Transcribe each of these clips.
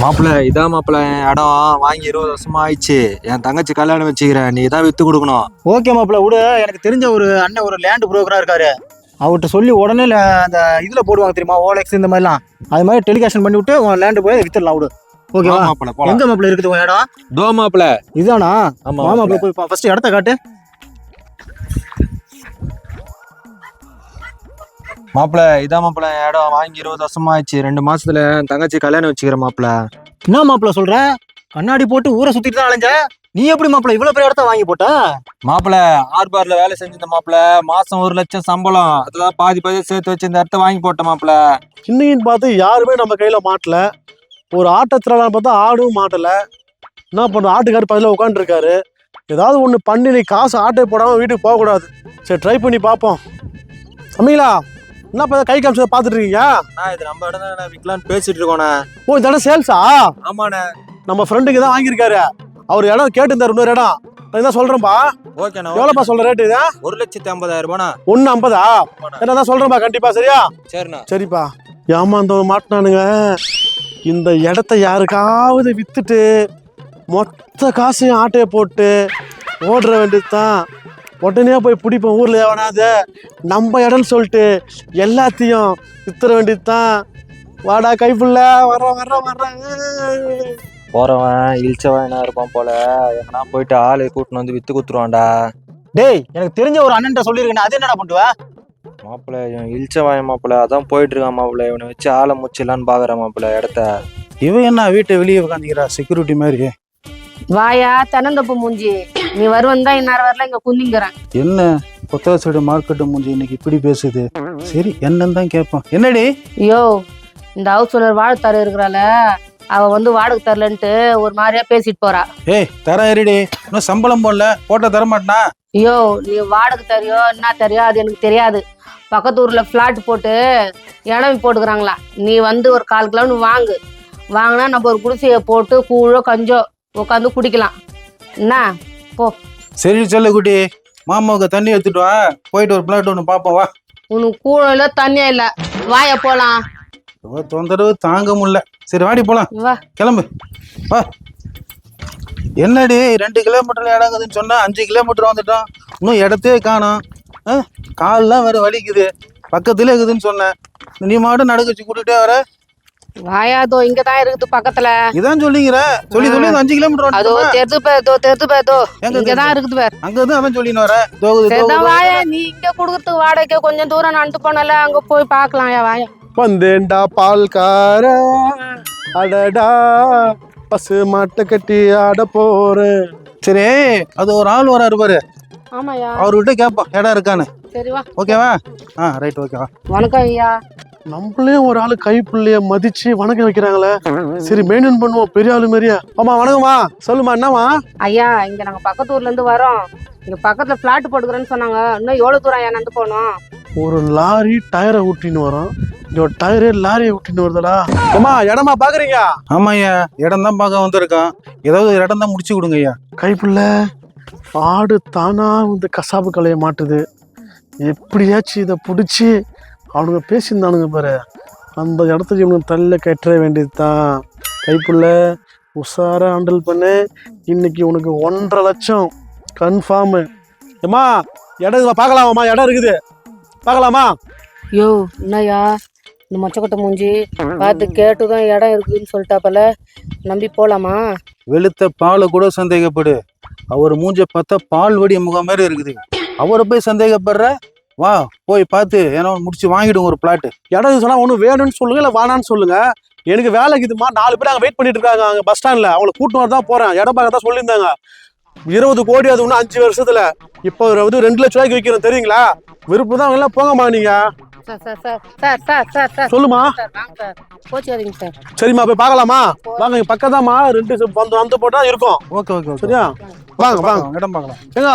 மாப்பிள்ள இதான் மாப்பிள்ள இடம் வாங்கி இருபது வருஷமா ஆயிடுச்சு. என் தங்கச்சி கல்யாணம் வச்சுக்கிறேன் நீ தான் வித்து கொடுக்கணும். ஓகே மாப்பிள்ள விடு. எனக்கு தெரிஞ்ச ஒரு அண்ணன் ஒரு லேண்ட் புரோக்கரா இருக்காரு. அவர்கிட்ட சொல்லி உடனே அந்த இதுல போடுவாங்க தெரியுமா ஓலெக்ஸ் இந்த மாதிரிலாம். அது மாதிரி டெலிகாஷன் பண்ணி விட்டு உன் லேண்டு போய் வித்துடலாம் விடு. ஓகேவா? எங்க மாப்பிள்ள இருக்குது உன் இடம்? தோ மாப்பிள்ள. இதானா? ஆமா மாப்பிள்ள. போய் ஃபர்ஸ்ட் இடத்த காட்டு. மாப்பிள்ள இதான் மாப்பிள்ள இடம் வாங்கி இருபது வருஷமா ஆயிடுச்சு ரெண்டு மாசத்துல தங்கச்சி கல்யாணம் வச்சுக்கிறேன் மாப்பிள்ள என்ன மாப்பிள்ள சொல்ற? கண்ணாடி போட்டு ஊரை சுத்திட்டு தான் அலைஞ்ச? நீ எப்படி மாப்பிள்ள இவ்வளவு பெரிய இடத்த வாங்கி போட்ட? மாப்பிள்ள ஆர்பார்ல வேலை செஞ்சிருந்த மாப்பிள்ள மாசம் ஒரு லட்சம் சம்பளம். அதுதான் பாதி பாதி சேர்த்து வச்சு இந்த இடத்த வாங்கி போட்டேன் மாப்பிள்ள இன்னைக்குன்னு பார்த்து யாருமே நம்ம கையில மாட்டல. ஒரு ஆட்டத்திரலாம் பார்த்தா ஆடும் மாட்டல. என்ன பண்ற ஆட்டுக்காரு பதில உட்காந்துருக்காரு ஏதாவது ஒன்று பண்ணி நீ காசு ஆட்டை போடாம வீட்டுக்கு போகக்கூடாது. சரி ட்ரை பண்ணி பார்ப்போம். அம்மிங்களா என்ன இப்போ கை காமிச்சதை பார்த்துட்டு இருக்கீங்க இது நம்ம இடம் தான் விற்கலான்னு பேசிட்டு இருக்கோண்ணே ஓ இந்த இடம் சேல்ஸா ஆமாண்ணே. நம்ம ஃப்ரெண்டுக்கு தான் வாங்கியிருக்காரு. அவர் இடம் கேட்டுருந்தார் இன்னொரு இடம். நான் தான் சொல்றேன்பா. ஓகேண்ணா எவ்வளோப்பா சொல்ற ரேட்டு இது? ஒரு லட்சத்தி ஐம்பதாயிரம் ரூபாண்ணா. ஒன்று ஐம்பதா? என்ன தான் சொல்றேன்பா கண்டிப்பா சரியா? சரிண்ணா. சரிப்பா. ஏமாந்தவன் மாட்டினானுங்க. இந்த இடத்த யாருக்காவது வித்துட்டு மொத்த காசையும் ஆட்டையை போட்டு ஓடுற வேண்டியதுதான். உடனே போய் பிடிப்போம் ஊர்ல எவனாவது. நம்ம இடம்னு சொல்லிட்டு எல்லாத்தையும் வித்துற வேண்டியதுதான். வாடா கைப்புள்ள வர வர வர்றேன் போறவன் இழிச்சவனா இருப்பான் போல? எங்கன்னா போயிட்டு ஆளு கூட்டின்னு வந்து வித்து குத்துருவான்டா. டேய் எனக்கு தெரிஞ்ச ஒரு அண்ணன்ட்ட சொல்லியிருக்கேன் அது என்னடா பண்ணுவ? மாப்பிள்ள இவன் இழிச்சவாயன் மாப்பிள்ள அதான் போயிட்டு இருக்கான் மாப்பிள்ள இவனை வச்சு ஆளை முச்சிடலான்னு பாக்குறான் மாப்பிள்ள இடத்த. இவன் என்ன வீட்டை வெளியே உட்காந்துக்கிறா செக்யூரிட்டி மாதிரி? வாயா தென்னந்தப்பு மூஞ்சி. நீ வருவன் தான் இன்னார் வரல இங்க குந்திங்கிறேன் என்ன? கொத்தவசோட மார்க்கெட்டு முடிஞ்சு இன்னைக்கு இப்படி பேசுது? சரி என்னன்னு தான் கேட்போம். என்னடி? ஐயோ இந்த ஹவுஸ் ஓனர் வாழைத்தாரு இருக்கிறால அவ வந்து வாடகை தரலன்ட்டு ஒரு மாதிரியா பேசிட்டு போறா. ஏய் தர இருடி. இன்னும் சம்பளம் போடல. போட்ட தர மாட்டனா ஐயோ நீ வாடகை தரியோ என்ன தரியோ அது எனக்கு தெரியாது. பக்கத்து ஊர்ல பிளாட் போட்டு இடம் போட்டுக்கிறாங்களா. நீ வந்து ஒரு கால் கிலோ வாங்கு. வாங்கினா நம்ம ஒரு குடிசையை போட்டு கூழோ கஞ்சோ உட்காந்து குடிக்கலாம். என்ன சரி சொல்லு குட்டி. மாமாவுக்கு தண்ணி எடுத்துட்டு வா. போயிட்டு ஒரு பிளாட் ஒன்று பார்ப்போம் வா. உனக்கு கூழம் இல்ல தண்ணியா இல்ல. வாய போலாம். இவ தொந்தரவு தாங்க முடியல. சரி வாடி போலாம். வா. கிளம்பு. வா. என்னடி ரெண்டு கிலோமீட்டர்ல இடங்குதுன்னு சொன்னா அஞ்சு கிலோமீட்டர் வந்துட்டோம். இன்னும் இடத்தையே காணோம். கால்லாம் வேற வலிக்குது. பக்கத்துல இருக்குதுன்னு சொன்னேன். நீ மாட்டும் நடக்க வச்சு கூட்டிட்டே வர. வாயாதோ இங்கதான் இருக்குது பக்கத்துல. இதான் சொல்லிங்கிற சொல்லி சொல்லி இந்த அஞ்சு கிலோமீட்டர் அதோ? தெரிது பாரு தோ தெரிது பாரு தோ. எங்க இங்கதான் இருக்குது பாரு அங்க இருந்து அதான் சொல்லின்னு வர. தோகுது தோகுது வாயா நீ இங்க குடுக்கறதுக்கு வாடகைக்கு கொஞ்சம் தூரம் நடந்து போனல அங்க போய் பார்க்கலாம் யா வாயா. வந்தேன்டா பால்கார. அடடா பசு மாட்டை கட்டி ஆட போறேன். சரி அது ஒரு ஆள் வராரு பாரு. ஆமாயா. அவர்கிட்ட கேட்போம் இடம் இருக்கான்னு. சரி வா. ஓகேவா? ஆ ரைட் ஓகேவா? வணக்கம் ஐயா. நம்மளையும் ஒரு ஆளு கைப்புள்ளைய மதிச்சு வணக்கம் வைக்கிறாங்களே. சரி மெயின்டைன் பண்ணுவோம். பெரிய ஆளு மாதிரியா? ஆமா வணக்கம்மா. சொல்லுமா என்னம்மா? ஐயா இங்க நாங்க பக்கத்து ஊர்ல இருந்து வரோம். இங்க பக்கத்துல பிளாட் போட்டுக்கிறேன்னு சொன்னாங்க. இன்னும் எவ்வளவு தூரம் ஐயா நடந்து போனோம் ஒரு லாரி டயரை ஊட்டின்னு வரோம். இந்த ஒரு டயரே லாரியை ஊட்டின்னு வருதுடா. அம்மா இடமா பாக்குறீங்க? ஆமா ஐயா. இடம் தான் பார்க்க வந்திருக்கான். ஏதாவது இடம் தான் முடிச்சு கொடுங்க ஐயா. கைப்புள்ள ஆடு தானா இந்த கசாப்பு கலைய மாட்டுது. எப்படியாச்சும் இதை பிடிச்சி அவனுங்க பேசியிருந்தானுங்க பாரு. அந்த இடத்துக்கு இவனுக்கு தள்ள கட்டுற வேண்டியது தான் கைப்புள்ள உஷாரா ஹேண்டில் பண்ணு. இன்னைக்கு உனக்கு ஒன்றரை லட்சம் கன்ஃபார்மு ஏம்மா இடம் இதுல பார்க்கலாமாம்மா? இடம் இருக்குது. பார்க்கலாமா? யோ என்னய்யா? இந்த மொச்சக்கொட்டை மூஞ்சி. பார்த்து கேட்டுதான் இடம் இருக்குதுன்னு சொல்லிட்டாப்பல. நம்பி போலாமா? வெளுத்த பாலை கூட சந்தேகப்படு. அவர் மூஞ்ச பார்த்தா பால் வடிய முகம் மாதிரி இருக்குது. அவரை போய் சந்தேகப்படுற? வா போய் பார்த்து ஏன்னா முடிச்சு வாங்கிடுங்க ஒரு பிளாட்டு இடம் இது ஒன்று வேணும்னு சொல்லுங்க இல்லை வானான்னு சொல்லுங்க. எனக்கு வேலைக்கு இதுமா நாலு பேர் அங்கே வெயிட் பண்ணிட்டு இருக்காங்க அங்கே பஸ் ஸ்டாண்டில் அவங்கள கூட்டு வர தான் போகிறேன் இடம் பார்க்க தான் சொல்லியிருந்தாங்க. இருபது கோடி அது இன்னும் அஞ்சு வருஷத்தில். இப்போ வந்து ரெண்டு லட்ச ரூபாய்க்கு விற்கிறோம் தெரியுங்களா? விருப்பம் தான் எல்லாம் போங்கம்மா நீங்கள் சொல்லுமா? சரிம்மா போய் பார்க்கலாமா? வாங்க இங்க பக்கத்தாம்மா ரெண்டு வந்து வந்து போட்டா இருக்கும். ஓகே ஓகே சரியா? வாங்க வாங்க. இடம் பார்க்கலாம். ஏங்க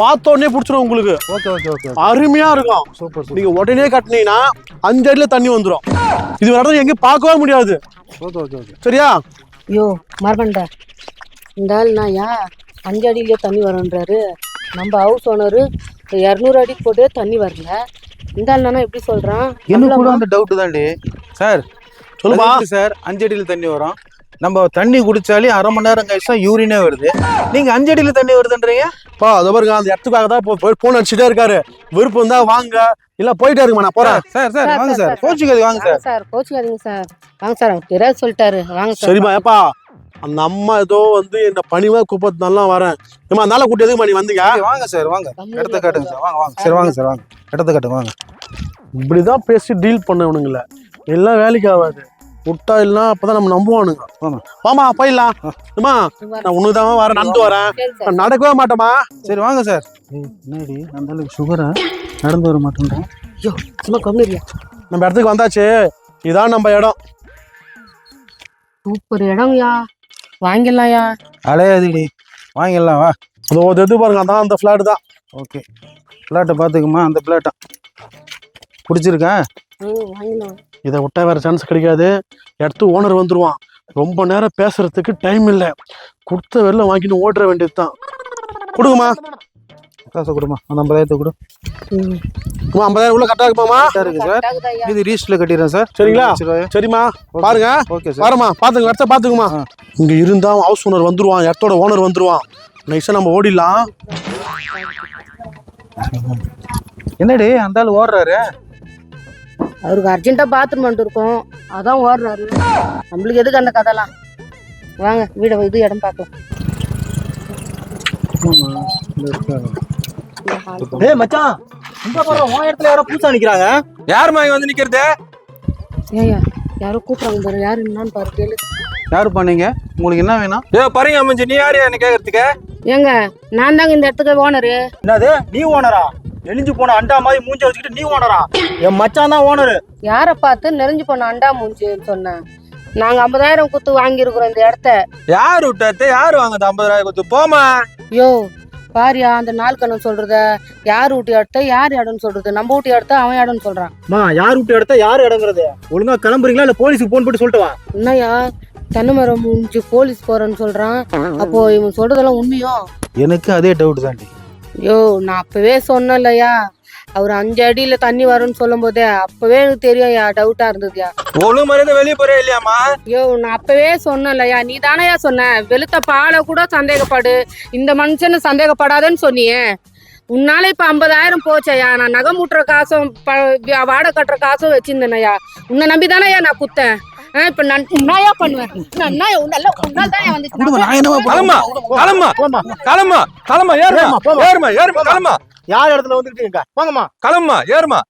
பார்த்த உடனே பிடிச்சிரும் உங்களுக்கு. ஓகே ஓகே ஓகே அருமையா இருக்கும். சூப்பர் நீங்க உடனே கட்டினீங்கன்னா அஞ்சு அடியில தண்ணி வந்துடும் இது வர எங்கேயும் பார்க்கவே முடியாது. Okay okay okay. சரியா? யோ மரமண்டா. இந்த ஆள் அஞ்சு அடியிலே தண்ணி வரும்ன்றாரு. நம்ம ஹவுஸ் ஓனரு இரநூறு அடி போட்டு தண்ணி வரல. இந்த ஆள் நானா எப்படி சொல்றான்? எனக்கு கூட அந்த டவுட் தான்டி. சார் சொல்லுமா? சார் அஞ்சு அடியில் தண்ணி வரும். நம்ம தண்ணி குடிச்சாலே அரை மணி நேரம் கழிச்சு தான் யூரினே வருது. நீங்க அஞ்சு அடியில தண்ணி வருதுன்றீங்க? பா அது பாருங்க அந்த இடத்துக்காக தான் போய் போன் அடிச்சுட்டே இருக்காரு. விருப்பம் தான் வாங்க. இல்ல போயிட்டே இருக்குமா நான் போறேன். சார் சார் வாங்க சார், சார். கோச்சுக்காது வாங்க சார். சார் கோச்சுக்காதீங்க சார். வாங்க சார் தெரியாது சொல்லிட்டாரு. வாங்க சார் சரிம்மா ஏப்பா. அந்த அம்மா ஏதோ வந்து என்ன பணிவா கூப்பத்துனால வரேன். ஏமா அதனால கூட்டி எதுக்குமா நீ வந்தீங்க? வாங்க சார் வாங்க. இடத்த காட்டுங்க சார். வாங்க வாங்க. சரி வாங்க சார் வாங்க. இடத்த காட்டுங்க வாங்க. இப்படிதான் பேசி டீல் பண்ணவனுங்கள எல்லாம் வேலைக்கு ஆகாது. விட்டா இல்லைன்னா அப்பதான் நம்ம நம்புவானுங்க. ஆமா. வாமா போயிடலாம். அம்மா நான் உனக்கு தான் வரேன். நடந்து வரேன் நடக்கவே மாட்டேமா சரி வாங்க சார். என்னடி? அந்த அளவுக்கு சுகரா நடந்து வர மாட்டேன்றேன் ஐயோ சும்மா கம்மியா நம்ம இடத்துக்கு வந்தாச்சு. இதான் நம்ம இடம். சூப்பர் இடம்யா வாங்கிடலாம்யா அலையாதுடி. வாங்கிடலாம் வா. அதோ அது எது பாருங்க அதான் அந்த ஃபிளாட் தான். ஓகே. பிளாட்டை பார்த்துக்குமா அந்த பிளாட்டை பிடிச்சிருக்கா? ம் வாங்கிடலாம். இதை விட்டா வேற சான்ஸ் கிடைக்காது. இடத்து ஓனர் வந்துருவான். ரொம்ப நேரம் பேசுறதுக்கு டைம் இல்லை. கொடுத்த வெள்ளம் வாங்கிட்டு ஓட்டுற வேண்டியது தான் கொடுங்கம்மா. காசை கொடுமா. அந்த ஐம்பதாயிரத்தை கொடு. அம்மா ஐம்பதாயிரம் உள்ள கரெக்டாக இருக்குமாம்மா? இருக்கு சார். இது ரீஸ்டில் கட்டிடுறேன் சார். சரிங்களா? சரிம்மா. பாருங்க. Okay sir. பாருமா பாத்துங்க இடத்த பாத்துக்குமா ஆ. இங்க இருந்தா ஹவுஸ் ஓனர் வந்துருவான் இடத்தோட ஓனர் வந்துருவான். நைஸா நம்ம ஓடிடலாம். என்னடி அந்த ஆள் ஓடுறாரு? அவருக்கு அர்ஜென்ட்டா பாத்ரூம் வந்துட்டு இருக்கோம். அதான் ஓடுறாரு. நம்மளுக்கு எதுக்கு அந்த கதைலாம்? வாங்க வீட இது இடம் பார்க்கலாம். டேய் மச்சான் இந்த பாரு உன் இடத்துல யாரோ புதுசா நிக்கிறாங்க? யாரும்மா இங்க வந்து நிக்கிறது? ஏய்யா யாரோ கூப்பிடுறாங்க பாரு. யாரு என்னன்னு பாரு கேளு. யாரு பண்ணீங்க உங்களுக்கு என்ன வேணும்? ஏ பரிங்க அமைஞ்சு நீ யாரு? என்ன கேக்குறதுக்கு? ஏங்க நான் தாங்க இந்த இடத்துக்கு ஓனரு என்னது? நீ ஓனரா எலிஞ்சு போன அண்டா மாதிரி மூஞ்ச வச்சுக்கிட்டு நீ ஓனரா என் மச்சான் தான் ஓனரு யாரை பார்த்து நெறிஞ்சு போன அண்டா மூஞ்சின்னு சொன்னேன் நாங்க ஐம்பதாயிரம் குத்து வாங்கியிருக்கிறோம் இந்த இடத்த. யாரு விட்டாத்து யாரு வாங்குது ஐம்பதாயிரம் கொடுத்து போமா யோ பாரியா அந்த நாள் கண்ணு சொல்றத யார் வீட்டு இடத்த யார் இடம்னு சொல்றது? நம்ம வீட்டு இடத்த அவன் இடம்னு சொல்றான். மா யார் விட்டு இடத்த யார் இடங்கிறது ஒழுங்கா கிளம்புறீங்களா? இல்ல போலீஸுக்கு போன் போட்டு சொல்லிட்டு வா. என்னய்யா தென்னை மரம் முடிஞ்சு போலீஸ் போறேன்னு சொல்றான். அப்போ இவன் சொல்றதெல்லாம் உண்மையோ? எனக்கு அதே டவுட் தாண்டி. யோ நான் அப்பவே சொன்னேன்லயா அவர் அஞ்சு அடியில தண்ணி வரும்னு சொல்லும் போதே அப்பவே எனக்கு தெரியும்யா டவுட்டா இருந்ததுயா. ஒழுங்கு மரியாதை வெளியே போறே இல்லையாமா யோ நான் அப்பவே சொன்னேன்லயா நீ தானயா சொன்ன? வெளுத்த பாலை கூட சந்தேகப்படு. இந்த மனுஷனை சந்தேகப்படாதன்னு சொன்னியே. உன்னால இப்ப ஐம்பதாயிரம் போச்சையா நான் நகை மூட்டுற காசும் வாடகை கட்டுற காசும் வச்சிருந்தேனயா உன்னை நம்பி தானயா நான் குத்தேன். இப்ப நான் என்னயா பண்ணுவேன்? கிளம்பா கிளம்பா கிளம்பா கிளம்பா ஏறுமா. ஏறுமா ஏறுமா கிளம்பா. யார் இடத்துல வந்துட்டு இருக்க போங்கம்மா கிளம்பா ஏறுமா?